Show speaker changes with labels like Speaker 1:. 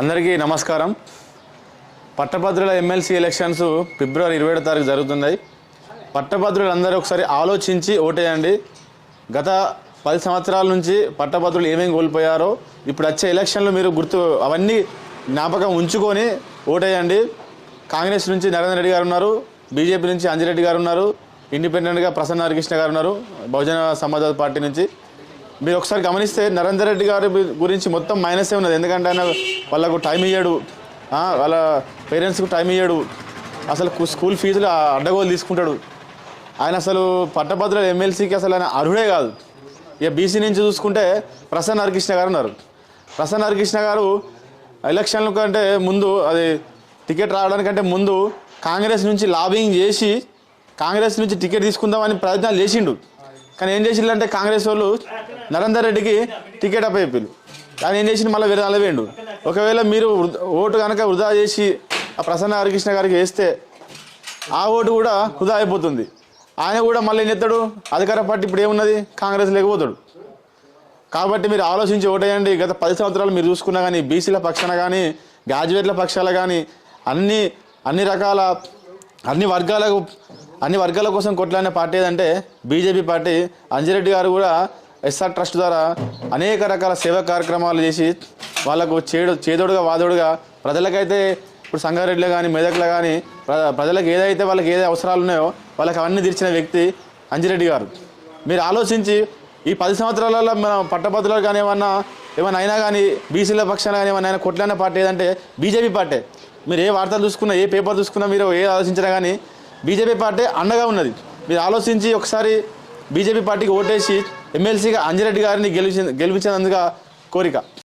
Speaker 1: అందరికీ నమస్కారం. పట్టభద్రుల ఎమ్మెల్సీ ఎలక్షన్స్ ఫిబ్రవరి ఇరవై ఏడో తారీఖు జరుగుతున్నాయి. పట్టభద్రులు అందరూ ఒకసారి ఆలోచించి ఓటేయండి. గత పది సంవత్సరాల నుంచి పట్టభద్రులు ఏమేమి కోల్పోయారో ఇప్పుడు వచ్చే ఎలక్షన్లు మీరు గుర్తు అవన్నీ జ్ఞాపకం ఉంచుకొని ఓటేయండి. కాంగ్రెస్ నుంచి నరేంద్ర రెడ్డి గారు ఉన్నారు బీజేపీ నుంచి అంజిరెడ్డి గారు ఉన్నారు ఇండిపెండెంట్గా ప్రసన్న హరికృష్ణ గారు ఉన్నారు బహుజన సమాజ్వాదీ పార్టీ నుంచి. మీరు ఒకసారి గమనిస్తే నరేందర్ రెడ్డి గారి గురించి మొత్తం మైనసే ఉన్నది. ఎందుకంటే ఆయన వాళ్ళకు టైం ఇయ్యాడు. వాళ్ళ పేరెంట్స్కు టైం ఇయ్యాడు. అసలు స్కూల్ ఫీజులు అడ్డగోలు తీసుకుంటాడు. ఆయన అసలు పట్టభద్రుల ఎమ్మెల్సీకి అసలు ఆయన అర్హుడే కాదు. ఇక బీసీ నుంచి చూసుకుంటే ప్రసన్న హరికృష్ణ గారు ఉన్నారు. ప్రసన్న హరికృష్ణ గారు ఎలక్షన్ల కంటే ముందు అది టికెట్ రావడానికంటే ముందు కాంగ్రెస్ నుంచి లాబింగ్ చేసి కాంగ్రెస్ నుంచి టికెట్ తీసుకుందామని ప్రయత్నాలు చేసిండు. కానీ ఏం చేసిండంటే కాంగ్రెస్ వాళ్ళు నరేందర్ రెడ్డికి టికెట్ అప్పచెప్పారు ఆయన ఏం చేసిండు? మళ్ళీ వేరే అలవేండు ఒకవేళ మీరు ఓటు కనుక వృధా చేసి ఆ ప్రసన్న హరికృష్ణ గారికి వేస్తే ఆ ఓటు కూడా వృధా అయిపోతుంది. ఆయన కూడా మళ్ళీ ఏం చేస్తాడు? అధికార పార్టీ ఇప్పుడు ఏమున్నది? కాంగ్రెస్ లేకపోతాడు. కాబట్టి మీరు ఆలోచించి ఓటేయండి. గత పది సంవత్సరాలు మీరు చూసుకున్నా కానీ బీసీల పక్షాన కానీ గ్రాడ్యుయేట్ల పక్షాల కానీ అన్ని అన్ని రకాల అన్ని వర్గాలకు అన్ని వర్గాల కోసం కొట్లాడిన పార్టీ ఏదంటే బీజేపీ పార్టీ. అంజిరెడ్డి గారు కూడా ఎస్ఆర్ ట్రస్ట్ ద్వారా అనేక రకాల సేవా కార్యక్రమాలు చేసి వాళ్ళకు చేడు చేదోడుగా వాదోడుగా ప్రజలకైతే ఇప్పుడు సంగారెడ్డిలో కానీ మెదక్లో కానీ ప్ర ప్రజలకు ఏదైతే వాళ్ళకి ఏదైతే అవసరాలు ఉన్నాయో వాళ్ళకి అవన్నీ తీర్చిన వ్యక్తి అంజిరెడ్డి గారు. మీరు ఆలోచించి ఈ పది సంవత్సరాలలో మన పట్టభద్రులు కానీ ఏమన్నా ఏమైనా అయినా కానీ బీసీల పక్షాన కానీ ఏమైనా అయినా కొట్లాడిన పార్టీ ఏదంటే బీజేపీ పార్టీ. మీరు ఏ వార్తలు చూసుకున్నా ఏ పేపర్ చూసుకున్నా మీరు ఏ ఆలోచించినా కానీ బీజేపీ పార్టీ అండగా ఉన్నది. మీరు ఆలోచించి ఒకసారి బీజేపీ పార్టీకి ఓటేసి ఎమ్మెల్సీగా అంజిరెడ్డి గారిని గెలిచి గెలిపించినందుగా కోరిక.